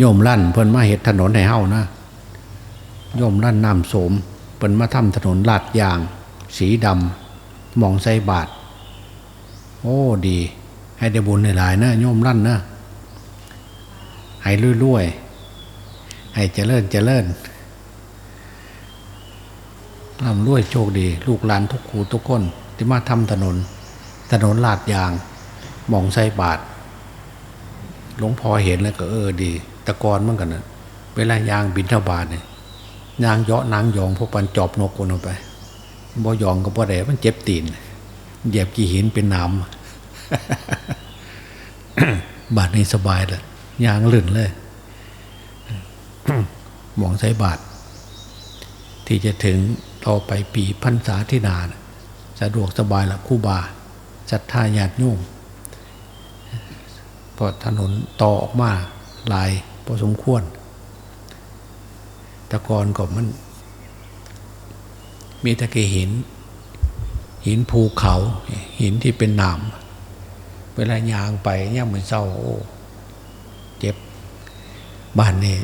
โยมลั่นเพิ่นมาเห็ดถนนให้เฮานะโยมลั่นน้ำโสมเพิ่นมาทำถนนลาดยาง สีดำมองใส่บาท โอ้ดี ให้ได้บุญหลายๆนะโยมลั่นนะให้รวยๆให้เจริญเจริญร่ำรวยโชคดี ลูกหลานทุกคูทุกคนที่มาทำถนน ถนนลาดยางมองใส่บาทหลวงพ่อเห็นแล้วก็เออดี ตะกอนเหมือนกันนะเวลายางบินเท่าบาทเนี่ยยางเยาะนางยองพวกปันจอบนกคนออกไปบ่ยองก็บ่ได้มันเจ็บตีนเหยียบกี่หินเป็นน้ำบาทนี้สบายเลยยางลื่นเลยมองใส่บาทที่จะถึงต่อไปปีพันษาที่นานสะดวกสบายละคู่บาศรัทธาญาติโยมพอถนนต่อออกมาลาย อสมควร แต่ก่อนก็มัน มีตะเกีหิน หินภูเขา หินที่เป็นหนามเวลายางไปเนี่ยเหมือนเศร้าโอ้เจ็บบ้านนี่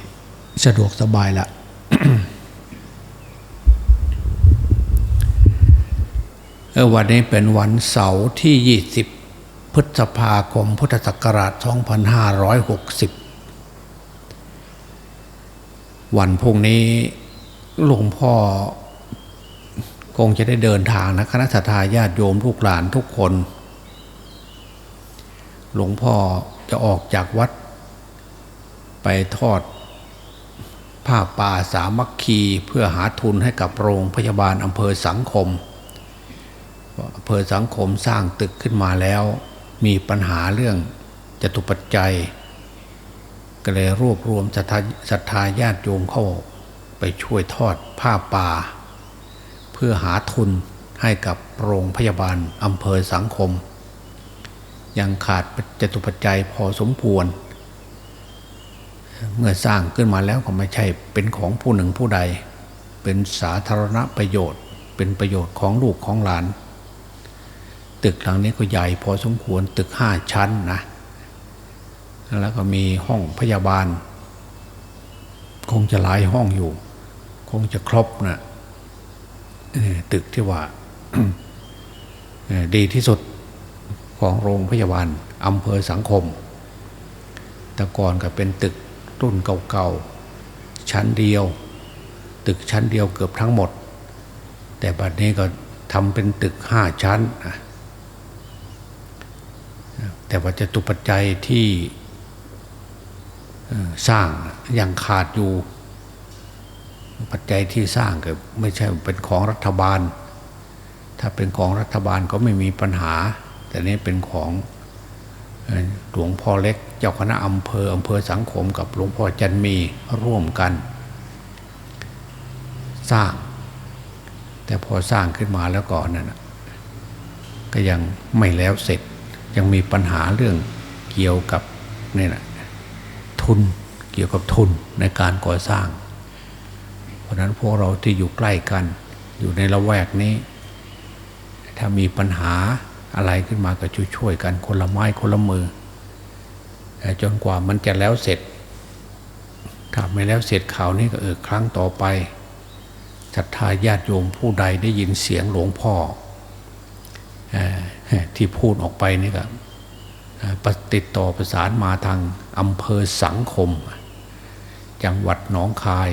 สะดวกสบายละวันนี้เป็นวันเสาร์ที่ 20 พฤษภาคมพุทธศักราช 2560 วันพรุ่งนี้หลวงพ่อคงจะได้เดินทางนะคณะทาญาติโยมลูกหลานทุกคน หลวงพ่อจะออกจากวัด ไปทอดผ้าป่าสามัคคีเพื่อหาทุนให้กับโรงพยาบาลอำเภอสังคมอำเภอสังคมสร้างตึกขึ้นมาแล้ว มีปัญหาเรื่องจตุปัจจัย ก็เลยรวบรวมศรัทธาศรัทธาญาติโยมเข้าไปช่วยทอดผ้าป่า เพื่อหาทุนให้กับโรงพยาบาลอำเภอสังคม ยังขาดจตุปัจจัยพอสมควร เมื่อสร้างขึ้นมาแล้วก็ไม่ใช่เป็นของผู้หนึ่งผู้ใด เป็นสาธารณประโยชน์ เป็นประโยชน์ของลูกของหลาน ตึกหลังนี้ก็ใหญ่พอสมควรตึกห้าชั้นนะ แล้วก็มีห้องพยาบาล คงจะหลายห้องอยู่ คงจะครบนะตึกที่ว่าดีที่สุดของโรงพยาบาลอำเภอสังคม แต่ก่อนก็เป็นตึกรุ่นเก่าๆ ชั้นเดียว ตึกชั้นเดียวเกือบทั้งหมด แต่บัดนี้ก็ทำเป็นตึกห้าชั้น แต่ว่าจะตุปัจจัยที่ สร้างยังขาดอยู่ ปัจจัยที่สร้างก็ไม่ใช่เป็นของรัฐบาล ถ้าเป็นของรัฐบาลก็ไม่มีปัญหา แต่นี้เป็นของหลวงพ่อเล็ก เจ้าคณะอำเภออำเภอสังคมกับหลวงพ่อจันมีร่วมกัน สร้าง แต่พอสร้างขึ้นมาแล้วก่อนนั่นก็ยังไม่แล้วเสร็จยังมีปัญหาเรื่องเกี่ยวกับนี่นะ ทุนเกี่ยวกับทุนในการก่อสร้าง เพราะนั้นพวกเราที่อยู่ใกล้กัน อยู่ในละแวกนี้ ถ้ามีปัญหาอะไรขึ้นมาก็ช่วยๆกันคนละไม้คนละมือจนกว่ามันจะแล้วเสร็จถ้าไม่แล้วเสร็จข่าวนี้ก็เออครั้งต่อไปศรัทธาญาติโยมผู้ใดได้ยินเสียงหลวงพ่อที่พูดออกไปนี่ก็ ติดต่อประสานมาทางอำเภอสังคม จังหวัดหนองคาย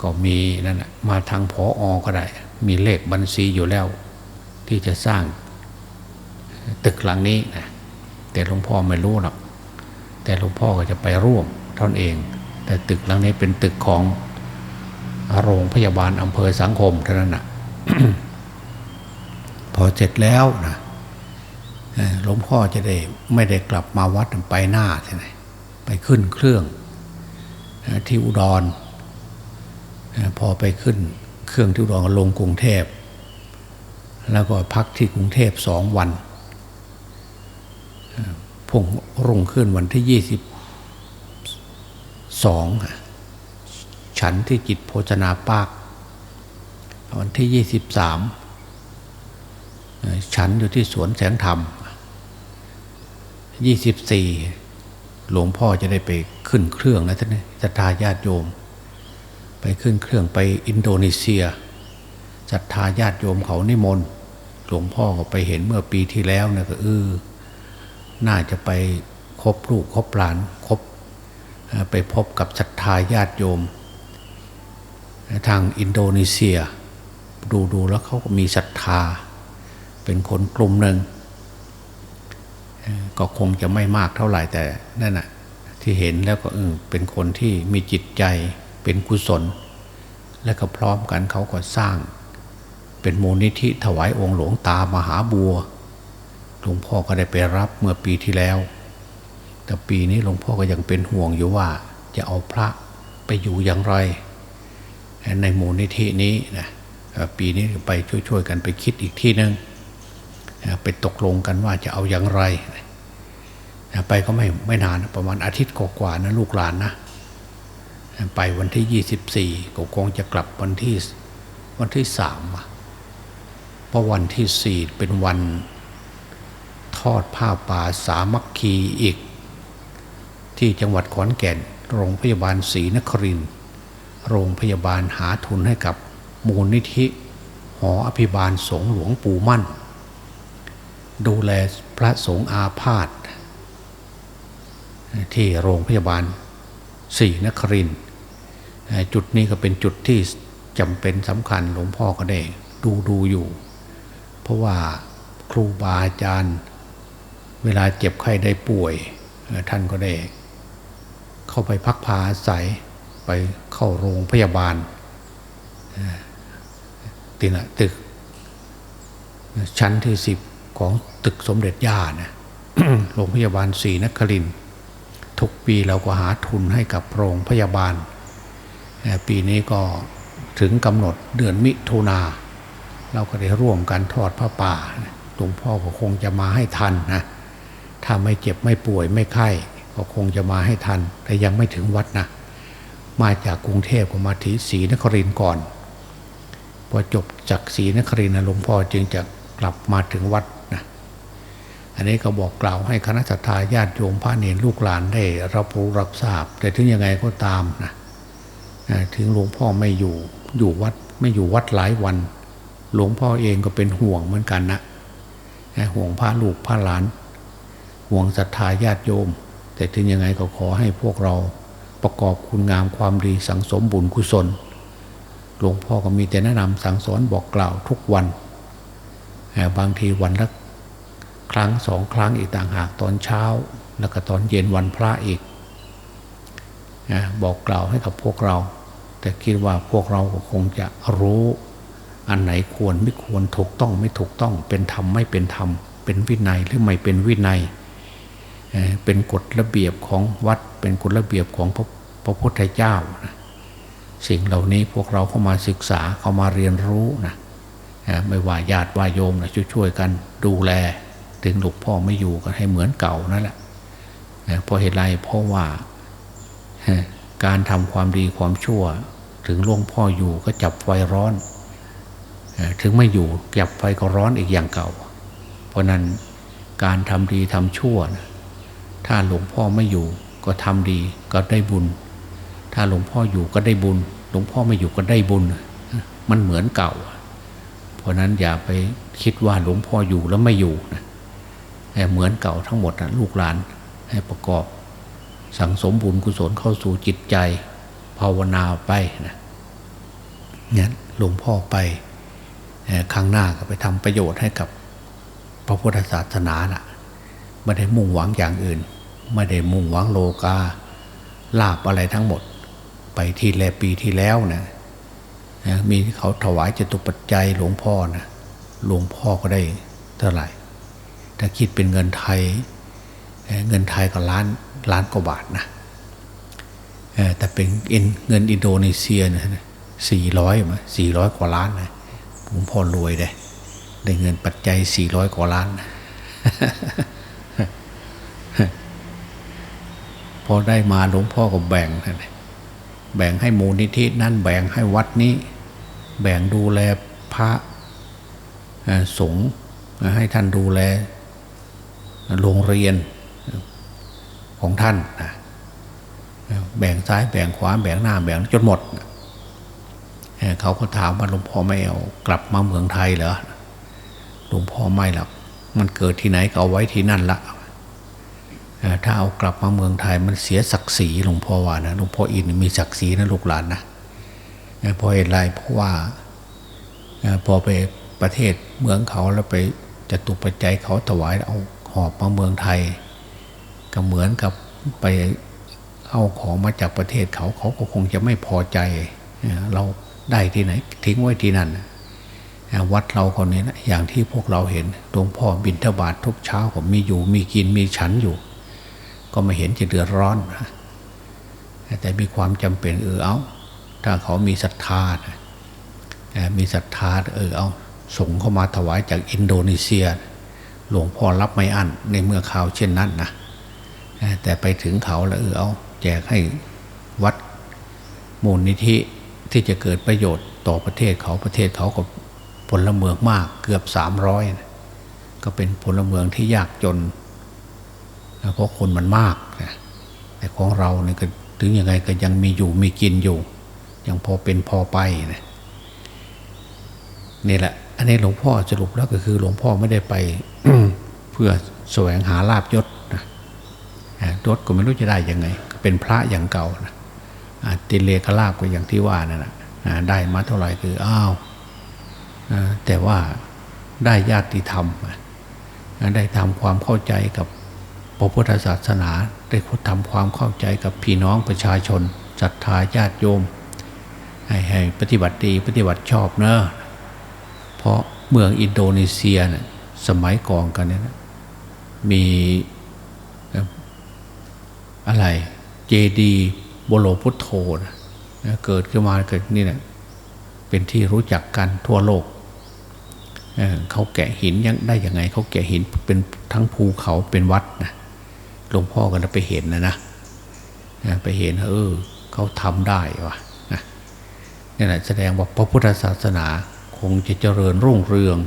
ก็มีนั่นแหะมาทางพออก็ได้ มีเลขบัญชีอยู่แล้ว ที่จะสร้างตึกหลังนี้นะแต่หลวงพ่อไม่รู้หรอกแต่หลวงพ่อก็จะไปร่วมท่านเอง แต่ตึกหลังนี้เป็นตึกของโรงพยาบาลอำเภอสังคมเท่านั้นนะ อเสร็จแล้วนะหลวงพ่อจะได้ไม่ได้กลับมาวัดไปหน้าใช่ไหมไปขึ้นเครื่องที่อุดร พอไปขึ้นเครื่องที่อุดรลงกรุงเทพ แล้วก็พักที่กรุงเทพสองวันพุ่งรุ่งขึ้นวันที่ยี่สิบสองฉันที่จิตโภชนาปาก วันที่ยี่สิบสาม ฉันอยู่ที่สวนแสงธรรมยี่สิบสี่หลวงพ่อจะได้ไปขึ้นเครื่องแล้วท่านศรัทธาญาติโยม ไปขึ้นเครื่องไปอินโดนีเซียศรัทธาญาติโยมเขานิมนต์หลวงพ่อก็ไปเห็นเมื่อปีที่แล้วนะก็เออน่าจะไปคบลูกคบหลานคบไปพบกับศรัทธาญาติโยม ทางอินโดนีเซีย ดูดูแล้วเขาก็มีศรัทธา เป็นคนกลุ่มหนึ่งก็คงจะไม่มากเท่าไหร่แต่นั่นน่ะที่เห็นแล้วก็เป็นคนที่มีจิตใจเป็นกุศล และก็พร้อมกันเขาก็สร้าง เป็นมูลนิธิถวายองค์หลวงตามหาบัวหลวงพ่อก็ได้ไปรับเมื่อปีที่แล้ว แต่ปีนี้หลวงพ่อก็ยังเป็นห่วงอยู่ว่า จะเอาพระไปอยู่อย่างไร ในมูลนิธินี้นะปีนี้ไปช่วยๆกันไปคิดอีกที่หนึ่งเอ่อ ไปตกลงกันว่าจะเอาอย่างไร ไปก็ไม่ไม่นานประมาณอาทิตย์กว่าๆนะลูกหลานนะ ไปวันที่ยี่สิบสี่ก็คงจะกลับวันที่วันที่สามเพราะวันที่สี่เป็นวันทอดผ้าป่าสามัคคีอีก ที่จังหวัดขอนแก่น โรงพยาบาลศรีนคริน โรงพยาบาลหาทุนให้กับมูลนิธิ หออภิบาลสงหลวงปู่มั่น ดูแลพระสงฆ์อาพาธที่โรงพยาบาลศรีนครินจุดนี้ก็เป็นจุดที่จำเป็นสำคัญหลวงพ่อก็ได้ดูดูอยู่ เพราะว่าครูบาอาจารย์ เวลาเจ็บไข้ได้ป่วย ท่านก็ได้ เข้าไปพักพาอาศัยไปเข้าโรงพยาบาลตินะตึก ชั้นที่สิบ ของตึกสมเด็จย่านะโรงพยาบาลศรีนครินทร์ทุกปีเราก็หาทุนให้กับโรงพยาบาลเอ่อปีนี้ก็ถึงกำหนดเดือนมิถุนาเราก็ได้ร่วมกันทอดพระป่าหลวงพ่อก็คงจะมาให้ทันนะถ้าไม่เจ็บไม่ป่วยไม่ไข้ก็คงจะมาให้ทัน แต่ยังไม่ถึงวัดนะมาจากกรุงเทพก็มาที่ศรีนครินทร์ก่อน พอจบจากศรีนครินทร์นะหลวงพ่อจึงจะกลับมาถึงวัดนะ อันนี้ก็บอกกล่าวให้คณะสัตยาญาติโยมพระเนรลูกหลานได้รับรู้รับทราบ แต่ถึงยังไงก็ตามนะถึงหลวงพ่อไม่อยู่อยู่วัดไม่อยู่วัดหลายวัน หลวงพ่อเองก็เป็นห่วงเหมือนกันนะห่วงพระลูกพระหลาน ห่วงศรัทธาญาติโยม แต่ถึงยังไงก็ขอให้พวกเราประกอบคุณงามความดีสังสมบุญกุศล หลวงพ่อก็มีแต่แนะนำสั่งสอนบอกกล่าวทุกวัน บางทีวันละ ครั้งสองครั้งอีกต่างหากตอนเช้า แล้วก็ตอนเย็นวันพระอีกบอกกล่าวให้กับพวกเรา แต่คิดว่าพวกเราคงจะรู้อันไหนควรไม่ควรถูกต้องไม่ถูกต้องเป็นธรรมไม่เป็นธรรม เป็นวินัยหรือไม่เป็นวินัย เป็นกฎระเบียบของวัด เป็นกฎระเบียบของพระพระพุทธเจ้านะสิ่งเหล่านี้พวกเราเข้ามาศึกษาเข้ามาเรียนรู้นะไม่ว่าญาติว่าโยมนะช่วยๆกันดูแล ถึงหลวงพ่อไม่อยู่ก็ให้เหมือนเก่านั่นแหละเอ่อเพราะเหตุไรเพราะว่าการทำความดีความชั่ว ถึงหลวงพ่ออยู่ก็จับไฟร้อน ถึงไม่อยู่จับไฟก็ร้อนอีกอย่างเก่า เพราะนั้นการทำดีทำชั่ว ถ้าหลวงพ่อไม่อยู่ก็ทำดีก็ได้บุญ ถ้าหลวงพ่ออยู่ก็ได้บุญ หลวงพ่อไม่อยู่ก็ได้บุญ มันเหมือนเก่า เพราะนั้นอย่าไปคิดว่าหลวงพ่ออยู่แล้วไม่อยู่นะ เหมือนเก่าทั้งหมดนะลูกหลานให้ประกอบ สั่งสมบุญกุศลเข้าสู่จิตใจ ภาวนาไปนะเนี่ยหลวงพ่อไปครั้งหน้าก็ไปทำประโยชน์ให้กับพระพุทธศาสนาน่ะไม่ได้มุ่งหวังอย่างอื่น ไม่ได้มุ่งหวังโลกาลาบอะไรทั้งหมด ไปที่แลปีที่แล้วนะนะมีเขาถวายจตุปัจจัยหลวงพ่อนะหลวงพ่อก็ได้เท่าไหร่ ถ้าคิดเป็นเงินไทย เงินไทยก็ล้านล้านกว่าบาทนะแต่เป็นเงินอินโดนีเซียนะสี่ร้อยมาสี่ร้อยกว่าล้านนะหลวงพ่อรวยเลยได้เงินปัจจัยสี่ร้อยกว่าล้านนะพอได้มาหลวงพ่อก็แบ่งนั่นแหละแบ่งให้มูลนิธินั่นแบ่งให้วัดนี้ แบ่งดูแลพระสงฆ์ให้ท่านดูแล โรงเรียนของท่านนะแบ่งซ้ายแบ่งขวาแบ่งหน้าแบ่งจนหมด เขาก็ถามว่าหลวงพ่อไม่เอากลับมาเมืองไทยเหรอหลวงพ่อไม่หรอกมันเกิดที่ไหนก็เอาไว้ที่นั่นละถ้าเอากลับมาเมืองไทยมันเสียศักดิ์ศรีหลวงพ่อว่านะหลวงพ่ออินมีศักดิ์ศรีนะลูกหลานนะเพราะเหตุไรเพราะว่าพอไปประเทศเมืองเขาแล้วไปจะตุปัจจัยเขาถวายเอา หอบมาเมืองไทย ก็เหมือนกับไปเอาของมาจากประเทศเขาเขาก็คงจะไม่พอใจ เราได้ที่ไหน ทิ้งไว้ที่นั่นวัดเราคนนี้นะอย่างที่พวกเราเห็นหลวงพ่อบินทบาททุกเช้าผมมีอยู่มีกินมีฉันอยู่ ก็ไม่เห็นจะเดือดร้อนแต่มีความจำเป็นเออเอาถ้าเขามีศรัทธามีศรัทธาเออเอาส่งเข้ามาถวายจากอินโดนีเซีย หลวงพ่อรับไม่อั้นในเมื่อข่าวเช่นนั้นนะแต่ไปถึงเขาแล้วเออเอาแจกให้วัดมูลนิธิที่จะเกิดประโยชน์ต่อประเทศเขาประเทศเขาก็พลเมืองมากเกือบสามร้อยก็เป็นพลเมืองที่ยากจนเพราะคนมันมากนะแต่ของเราเนี่ยถึงยังไงก็ยังมีอยู่มีกินอยู่ ยังพอเป็นพอไปนะนี่แหละ อันนี้หลวงพ่อสรุปแล้วก็คือ หลวงพ่อไม่ได้ไปเพื่อแสวงหาลาบยศนะยศก็ไม่รู้จะได้ยังไง เป็นพระอย่างเก่านะติเลกลาบก็อย่างที่ว่านั่นแหะได้มาเท่าไหร่คืออ้าวแต่ว่าได้ญาติธรรม ได้ทำความเข้าใจกับพระพุทธศาสนา ได้ทำความเข้าใจกับพี่น้องประชาชนศรัทธาญาติโยม ใหให้ปฏิบัติดีปฏิบัติชอบเนอะ เพราะเมืองอินโดนีเซียเนี่ยสมัยก่อนกันเนี่ยมีอะไรเจดีบโลพุทโธนะเกิดขึ้นมาเกิดนี่นะเป็นที่รู้จักกันทั่วโลกเเขาแกะหินยังได้ยังไง เขาแกะหินเป็นทั้งภูเขาเป็นวัดนะหลวงพ่อกันไปเห็นนะนะไปเห็นเออเขาทำได้วะนะนี่แหละแสดงว่าพระพุทธศาสนา คงจะเจริญรุ่งเรือง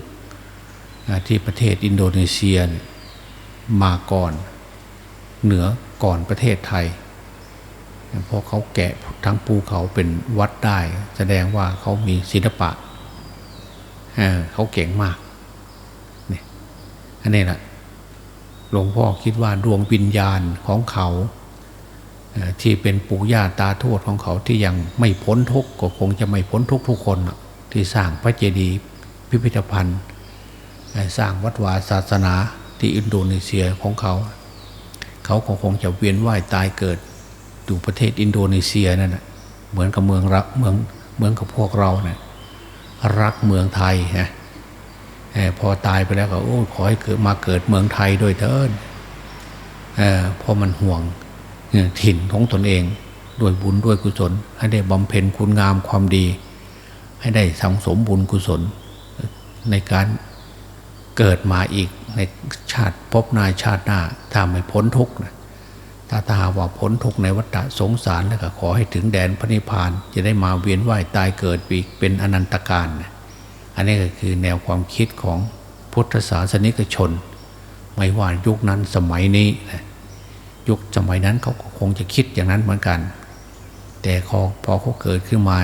ที่ประเทศอินโดนีเซียมาก่อน เหนือก่อนประเทศไทยเพราะเขาแกะทั้งภูเขาเป็นวัดได้ แสดงว่าเขามีศิลปะเเขาเก่งมากนี่อันนี้แหละหลวงพ่อคิดว่าดวงวิญญาณของเขาที่เป็นปู่ย่าตาทวดของเขาที่ยังไม่พ้นทุกข์ก็คงจะไม่พ้นทุกทุกคน ที่สร้างพระเจดีย์พิพิธภัณฑ์ สร้างวัดวาศาสนาที่อินโดนีเซียของเขา เขาก็คงจะเวียนว่ายตายเกิดอยู่ประเทศอินโดนีเซียนั่นนะเหมือนกับเมืองรักเมืองเมืองกับพวกเราเนะี่ยรักเมืองไทยนะพอตายไปแล้วก็โอ้ขอให้เกิดมาเกิดเมืองไทยด้วยเถิดเพราะมันห่วงถิ่นของตนเอง ด้วยบุญด้วยกุศล ให้ได้บำเพ็ญคุณงามความดี ให้ได้สังสมบุญกุศล ในการเกิดมาอีกในชาติพบนายชาติหน้าถ้าไม่พ้นทุกข์นะถ้าถ้าหาว่าพ้นทุกข์ในวัฏสงสารแล้วก็ขอให้ถึงแดนพระนิพพาน จะได้มาเวียนว่ายตายเกิดปีกเป็นอนันตการอันนี้ก็คือแนวความคิดของพุทธศาสนิกชน ไม่ว่ายุคนั้นสมัยนี้ยุคสมัยนั้นเขาคงจะคิดอย่างนั้นเหมือนกัน แต่พอเขาเกิดขึ้นมา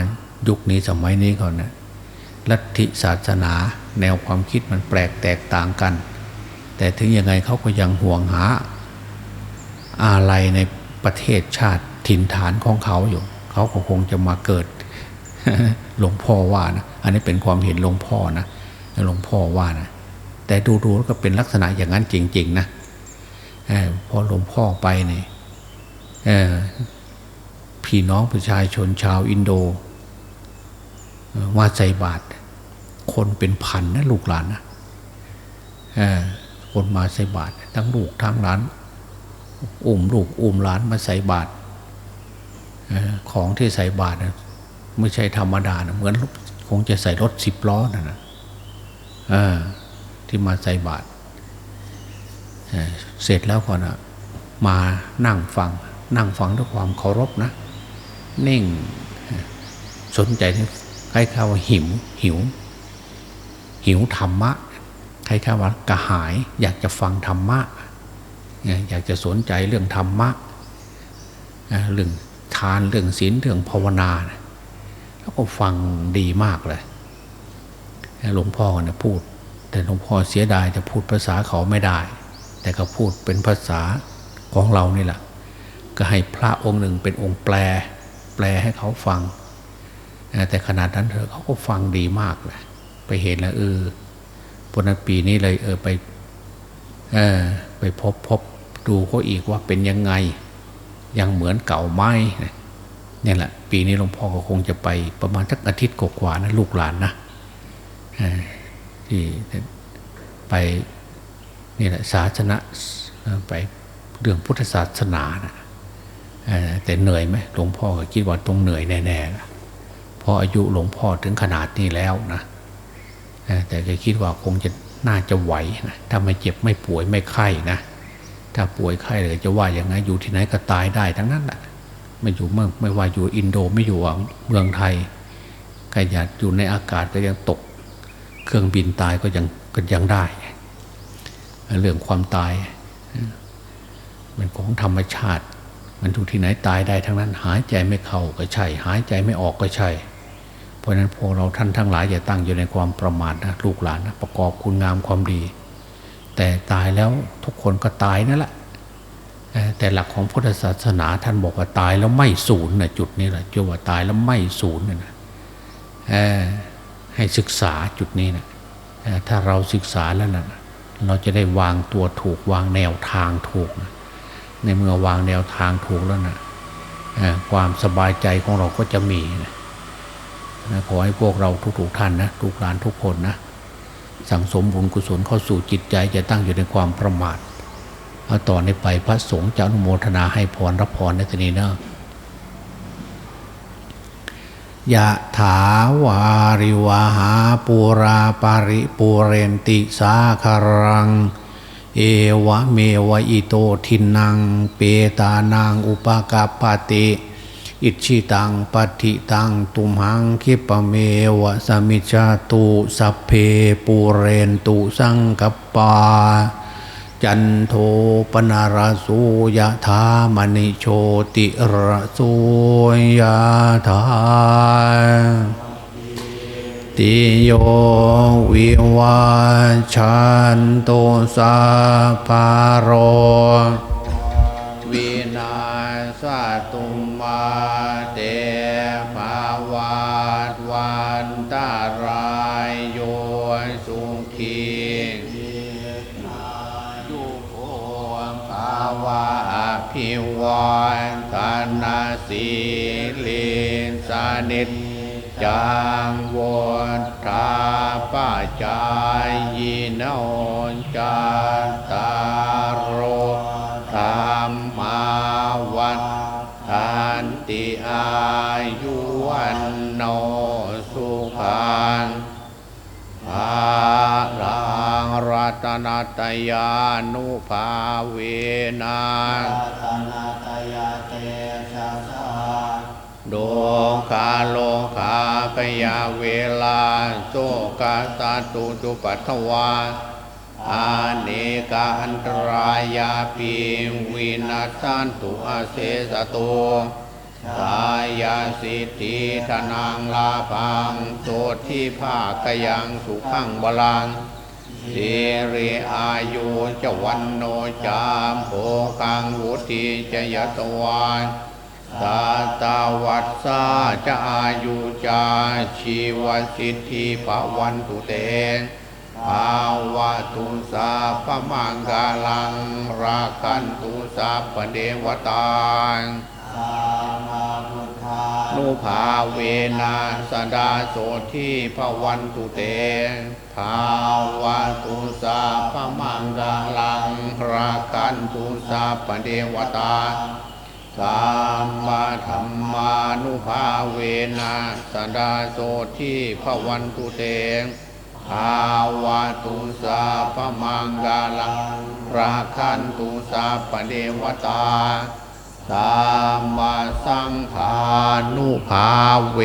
ยุคนี้สมัยนี้ก่อนนะลัทธิศาสนาแนวความคิดมันแปลกแตกต่างกัน แต่ถึงยังไงเขาก็ยังห่วงหา อะไรในประเทศชาติถิ่นฐานของเขาอยู่ เขาก็คงจะมาเกิดหลวงพ่อว่านะอันนี้เป็นความเห็นหลวงพ่อนะหลวงพ่อว่านะแต่ดูๆก็เป็นลักษณะอย่างนั้นจริง ๆ นะพอหลวงพ่อไปเนี่ยพี่น้องประชาชนชาวอินโด มาใส่บาตรคนเป็นพันนะลูกหลานนะคนมาใส่บาตรทั้งลูกทั้งหลานอุ้มลูกอุ้มหลานมาใส่บาตรของที่ใส่บาตรไม่ใช่ธรรมดานะเหมือนคงจะใส่รถสิบล้อนะนะที่มาใส่บาตรเสร็จแล้วก่อนนะมานั่งฟัง นั่งฟังด้วยความเคารพนะ นิ่งสนใจใใครเข้าหิวหิว หิวธรรมะ ใครข้าว่ากระหาย อยากจะฟังธรรมะ อยากจะสนใจเรื่องธรรมะเรื่องทานเรื่องศีลเรื่องภาวนาแล้วก็ฟังดีมากเลยหลวงพ่อเนี่ยพูด แต่หลวงพ่อเสียดายจะพูดภาษาเขาไม่ได้ แต่ก็พูดเป็นภาษาของเรานี่แหละก็ให้พระองค์หนึ่งเป็นองค์แปล แปลให้เขาฟัง แต่ขนาดนั้นเธอเขาก็ฟังดีมากเลยไปเห็นแล้วเออพนปีนี้เลย เออไปเออไปพบพบดูเขาอีกว่าเป็นยังไง ยังเหมือนเก่าไหมเนี่ยแหละ ปีนี้หลวงพ่อก็คงจะไปประมาณสักอาทิตย์กว่าๆนะลูกหลานนะที่ไปนี่แหละศาสนาไปเรื่องพุทธศาสนานะแต่เหนื่อยไหมหลวงพ่อก็คิดว่าต้องเหนื่อยแน่ๆ ออายุหลวงพ่อถึงขนาดนี้แล้วนะแต่ก็คิดว่าคงจะน่าจะไหวนะถ้าไม่เจ็บไม่ป่วยไม่ไข้นะถ้าป่วยไข้เลยจะว่าอย่างไงอยู่ที่ไหนก็ตายได้ทั้งนั้นแหละไม่อยู่เมืองไม่ว่าอยู่อินโดไม่อยู่เมืองไทยใครอยากอยู่ในอากาศก็ยังตก เครื่องบินตายก็ยังก็ยังได้ เรื่องความตายมันของธรรมชาติ มันอยู่ที่ไหนตายได้ทั้งนั้น หายใจไม่เข้าก็ใช่ หายใจไม่ออกก็ใช่ ราะนั้นพวกเราท่านทั้งหลายอย่าตั้งอยู่ในความประมาทนะลูกหลานนะประกอบคุณงามความดี แต่ตายแล้วทุกคนก็ตายนั่นแหละแต่หลักของพุทธศาสนาท่านบอกว่าตายแล้วไม่สูญนะจุดนี้แหละจุดว่าตายแล้วไม่สูญนะให้ศึกษาจุดนี้นะถ้าเราศึกษาแล้วนะเราจะได้วางตัวถูกวางแนวทางถูกนะในเมื่อวางแนวทางถูกแล้วนะความสบายใจของเราก็จะมีนะ ขอให้พวกเราทุกๆท่านนะทุกหลานทุกคนนะสั่งสมบุญกุศลเข้าสู่จิตใจจะตั้งอยู่ในความประมาทเอาต่อนนี้ไปพระสงฆ์จะอนุโมทนาให้พรรับพรในทีนี้เนะยะถาวาริวหาปูราปาริปูเรนติสาคารัง เอวะเมวะอิโตทินัง เปตานางอุปกาปติ อิชิตังปฏิตังตุมหังคิปเมวะสมิจาตุสัพเพปูเรนตุสังกปา จันโทปนาราสุยะธามณิโชติระสุยะธาติโยวิวาชันโตสาปารโรวินาสตุม เตภาวาตวันตารายโยสุขีวาพิวันธนาสีลินสานิจจังวดทาปาจายยินโนจัตตา ยุวันโนสุขังภาลังรัตนัตยานุภาเวนังโดคาโลคาปยาเวลาโสกาสาตุจุปัทวาอาเนกาอันตรายาปีวินาสันตุอาเสสตุ สายสิทธิธนังลาพังโสที่ภาคยังสุขังบาลังสิริอายุจวันโนจามโภคังวุติจยตวานตาตาวัตสาจะอายุจาชีวสิทธิภวันตุเตภาวะตุสาพมังกาลัง ราคันตุสาปเดวตา นุภาเวนะสดาโสที่พวันตุเต ภาวะตุสาพมังกาลังรากันตุสาปเดวตาสัมมาธรรมานุภาเวนะสดาโสที่พวันตุเตภาวะตุสาพมังกาลังราคันตุสาปเดวตา สามาสังขานุภาเว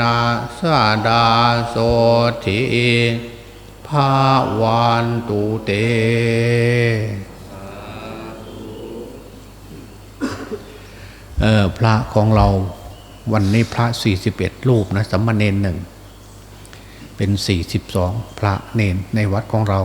นะสดาโสทิภาวานตุเตเออพระของเราวันนี้พระ41รูปนะสัมมาเนนหนึ่งเป็น42พระเนนในวัดของเรา